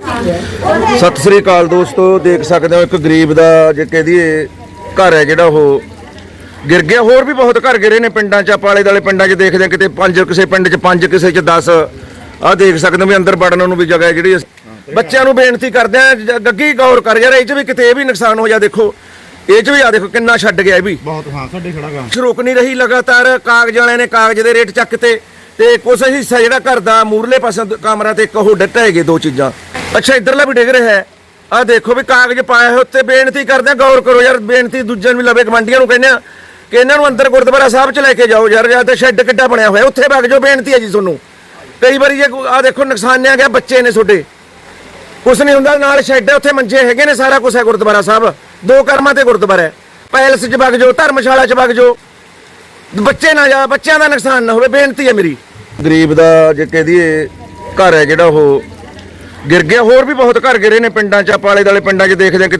ਸਤਿ ਸ੍ਰੀ ਅਕਾਲ ਦੋਸਤੋ ਦੇਖ ਸਕਦੇ ਹੋ ਇੱਕ ਗਰੀਬ ਦਾ ਜੇ ਕਹਦੀਏ ਘਰ ਹੈ ਜਿਹੜਾ ਉਹ। ਗਿਰ ਗਿਆ ਹੋਰ ਵੀ ਬਹੁਤ ਘਰ ਗਿਰੇ ਨੇ ਪਿੰਡਾਂ 'ਚ ਆਪਾਂ ਆਲੇ ਦਾਲੇ ਪਿੰਡਾਂ 'ਚ ਦੇਖਦੇ ਕਿਤੇ ਪੰਜ ਕਿਸੇ ਪਿੰਡ 'ਚ ਪੰਜ ਕਿਸੇ 'ਚ 10 ਆਹ ਦੇਖ ਸਕਦੇ ਹੋ ਵੀ ਅੰਦਰ ਵੜਨ ਨੂੰ ਵੀ ਜਗ੍ਹਾ ਹੈ ਜਿਹੜੀ। ਬੱਚਿਆਂ ਨੂੰ ਬੇਨਤੀ ਕਰਦੇ ਆ ਜ- ਗੱਗੀ ਗੌਰ ਕਰ ਯਾਰ ਇਹ 'ਚ ਵੀ ਕਿਤੇ ਇਹ ਵੀ ਨੁਕਸਾਨ ਹੋ ਜਾ ਦੇਖੋ। ਇਹ 'ਚ ਵੀ ਆ ਦੇਖੋ ਕਿੰਨਾ ਛੱਡ ਗਿਆ ਇਹ ਵੀ। ਬਹੁਤ ਹਾਂ ਸਾਡੇ ਖੜਾ ਗਾ। ਰੁਕ ਨਹੀਂ ਰਹੀ ਲਗਾਤਾਰ ਕਾਗਜ਼ ਵਾਲਿਆਂ ਨੇ ਕਾਗਜ਼ ਦੇ ਰੇਟ ਚੱਕ ਤੇ ਤੇ ਕੁਛ ਹਿੱਸਾ ਜਿਹੜਾ ਘਰ ਦਾ ਮੂਰਲੇ ਪਾਸੇ ਕਮਰਾ ਤੇ ਇੱਕ ਉਹ ਡੱਟਾ ਹੈਗੇ ਦੋ ਚੀਜ਼ਾਂ। ਅੱਛਾ, ਇਧਰਲਾ ਵੀ ਡਿੱਗ ਰਿਹਾ ਹੈ। ਆ ਦੇਖੋ ਵੀ ਕਾਗਜ਼ ਪਾਇਆ ਹੋਏ, ਉੱਤੇ ਬੇਨਤੀ ਕਰਦੇ ਆ, ਗੌਰ ਕਰੋ ਯਾਰ, ਬੇਨਤੀ ਦੂਜਿਆਂ ਨੂੰ ਲਵੇ ਕਮੰਡੀਆਂ ਨੂੰ ਕਹਿੰਦੇ ਆ ਕਿ ਇਹਨਾਂ ਨੂੰ ਅੰਦਰ ਗੁਰਦੁਆਰਾ ਸਾਹਿਬ ਚ ਲੈ ਕੇ ਜਾਓ ਯਾਰ, ਜਾਂ ਤੇ ਸ਼ੈੱਡ ਕਿੱਡਾ ਬਣਿਆ ਹੋਇਆ, ਉੱਥੇ ਵਗ ਜਾਓ, ਬੇਨਤੀ ਹੈ ਜੀ ਤੁਹਾਨੂੰ। ਕਈ ਵਾਰੀ ਜੇ ਆ ਦੇਖੋ, ਨੁਕਸਾਨਿਆ ਗਿਆ, ਬੱਚੇ ਨੇ ਤੁਹਾਡੇ। ਕੁਛ ਨਹੀਂ ਹੁੰਦਾ, ਨਾਲ ਸ਼ੈੱਡ ਹੈ, ਉੱਥੇ ਮੰਜੇ ਹੈਗੇ ਨੇ, ਸਾਰਾ ਕੁਝ ਹੈ ਗੁਰਦੁਆਰਾ ਸਾਹਿਬ। ਦੋ ਕਰਮਾਂ ਤੇ ਗੁਰਦੁਆਰਾ ਹੈ। ਪੈਲਸ 'ਚ ਵਗ ਜਾਓ, ਧਰਮਸ਼ਾਲਾ 'ਚ ਵਗ ਜਾਓ। ਬੱਚੇ ਨਾ ਜਾ, ਬੱਚਿਆਂ ਦਾ ਨੁਕਸਾਨ ਨਾ ਹੋਵੇ, ਬੇਨਤੀ ਹੈ ਮੇਰੀ। ਗਰੀਬ ਦਾ, ਜੇ ਕਹਦੀਏ ਘਰ ਹੈ ਜਿਹੜਾ ਉਹ ਗਿਰ ਗਿਆ, ਹੋਰ ਵੀ ਬਹੁਤ ਘਰ ਗਿਰੇ ਨੇ ਪਿੰਡਾਂ 'ਚ ਆਪਾਂ ਆਲੇ ਦਾਲੇ ਪਿੰਡਾਂ 'ਚ ਦੇਖਦੇ ਹਾਂ ਕਿ